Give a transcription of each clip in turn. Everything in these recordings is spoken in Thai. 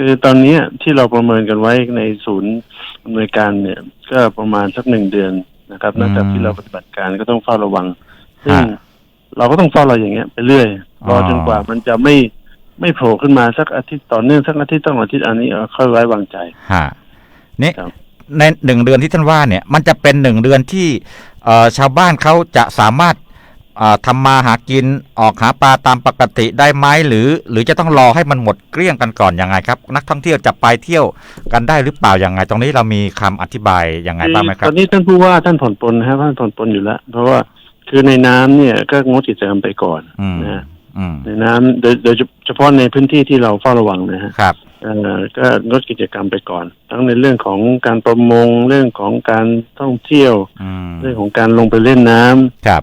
คือตอนเนี้ยที่เราประเมินกันไว้ในศูนย์อำนวยการเนี่ย ก็ประมาณสักหนึ่งเดือนนะครับนับจากที่เราปฏิบัติการก็ต้องเฝ้าระวังซึ่งฮะเราก็ต้องเฝ้าเราอย่างเงี้ยไปเรื่อยรอออจนกว่ามันจะไม่ไม่โผล่ขึ้นมาสักอาทิตย์ต่อเนื่องสักอาทิตย์ต้องอาทิตย์อันนี้เอ่อค่อยไว้วางใจฮะนี่ครับในหนึ่งเดือนที่ท่านว่าเนี่ย มันจะเป็นหนึ่งเดือนที่เอ่อชาวบ้านเขาจะสามารถเอ่อ ทำมาหากินออกหาปลาตามปกติได้ไหมหรือ หรือจะต้องรอให้มันหมดเกลี้ยงกันก่อนยังไงครับ นักท่องเที่ยวจะไปเที่ยวกันได้หรือเปล่ายังไง ตรงนี้เรามีคำอธิบายยังไงบ้างไหมครัตบอนนี้ท่านผู้ว่าท่านผ่อนปลนนะครับท่านผ่อนปลนอยู่แล้วเพราะว่าคือในน้ำเนี่ยก็งดกิจกรรมไปก่อนอืมนะฮะอืมในน้ำโดยโดยเฉพาะในพื้นที่ที่เราเฝ้าระวังนะฮะครับเอ่อก็งดกิจกรรมไปก่อน ทั้งในเรื่องของการประมงเรื่องของการท่องเที่ยวอืมเรื่องของการลงไปเล่นน้ำครับ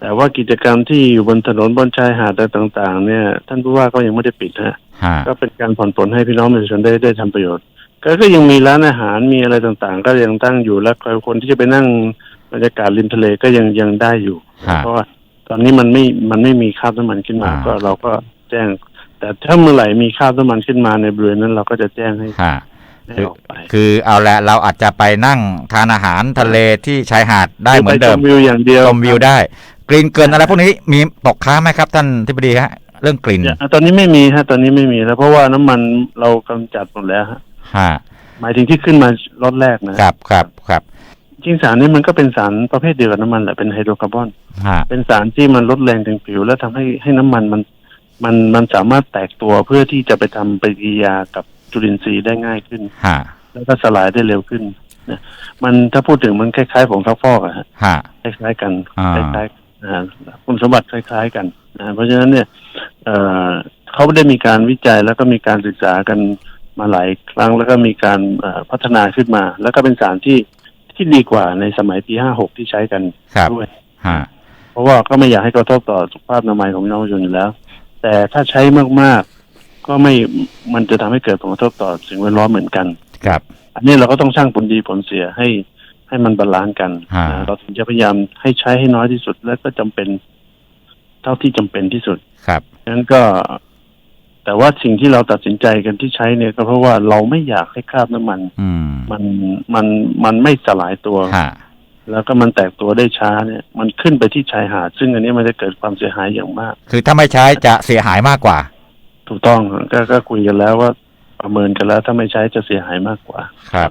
แต่ว่ากิจกรรมที่อยู่บนถนนบนชายหาดอะไรต่าง ๆ เนี่ย ท่านผู้ว่าก็ยังไม่ได้ปิดฮะฮะก็เป็นการผ่อนปลนให้พี่น้องประชาชนได้ได้ทำประโยชน์ ก็ก็ยังมีร้านอาหารมีอะไรต่างๆ ก็ยังตั้งอยู่และคนที่จะไปนั่งบรรยากาศริมทะเลก็ยังยังได้อยู่ฮะเพราะว่าตอนนี้มันไม่มันไม่มีคราบน้ำมันขึ้นมาอ่าก็เราก็แจ้ง แต่ถ้าเมื่อไหร่มีคราบน้ำมันขึ้นมาในบริเวณนั้นเราก็จะแจ้งให้ฮะให้ออกไปคือเอาละเราอาจจะไปนั่งทานอาหารทะเลที่ชายหาดได้เหมือนเดิมไปชวิวอย่างเดียวชมวิวได้ กลิ่นเกินอะไรพวกนี้มีตกค้างไหมครับ ท่านทิบดีฮะเรื่องกลิ่นอย่าตอนนี้ไม่มีฮะตอนนี้ไม่มีแล้วเพราะว่าน้ำมันเรากำจัดหมดแล้วฮะฮะหมายถึงที่ขึ้นมาล็อตแรกนะครับครับครับจริงสารนี้มันก็เป็นสารประเภทเดียวกับน้ำมันแหละเป็นไฮโดรคาร์บอนฮะเป็นสารที่มันลดแรงถึงผิว แล้วทำให้ให้น้ำมันมันมันมันสามารถแตกตัวเพื่อที่จะไปทำปฏิกิริยากับจุลินทรีย์ได้ง่ายขึ้นฮะแล้วก็สลายได้เร็วขึ้นนะมันถ้าพูดถึงมันคล้ายๆผงซักฟอกอะฮะฮะคล้ายๆกันอ่าคล้ายๆ นะฮะคุณสมบัติคล้าย ๆ กันนะเพราะฉะนั้นเนี่ยเอ่อเขาได้มีการวิจัยแล้วก็มีการศึกษากันมาหลายครั้งแล้วก็มีการเอ่อพัฒนาขึ้นมา แล้วก็เป็นสารที่ที่ดีกว่าในสมัยปีห้าหกที่ใช้กันครับด้วยฮะเพราะว่าก็ไม่อยากให้กระทบต่อสุขภาพอนามัยของพี่น้องประชาชนอยู่แล้ว แต่ถ้าใช้มากๆ ก็ไม่มันจะทำให้เกิดผลกระทบต่อสิ่งแวดล้อมเหมือนกันครับ อันนี้เราก็ต้องสร้างผลดีผลเสียให้ ให้มันบาลานซ์กันฮะนะเราถึงจะพยายามให้ใช้ให้น้อยที่สุด และก็จำเป็น เท่าที่จำเป็นที่สุด ครับฉะนั้นก็ แต่ว่าสิ่งที่เราตัดสินใจกันที่ใช้เนี่ยก็เพราะว่าเราไม่อยากให้คราบน้ำมันอืมมันมันมันไม่สลายตัวฮะแล้วก็มันแตกตัวได้ช้าเนี่ย มันขึ้นไปที่ชายหาด ซึ่งอันนี้มันจะเกิดความเสียหายอย่างมาก คือถ้าไม่ใช้จะเสียหายมากกว่า ถูกต้องก็ก็คุยกันแล้วว่าประเมินกันแล้ว ถ้าไม่ใช้จะเสียหายมากกว่า ครับ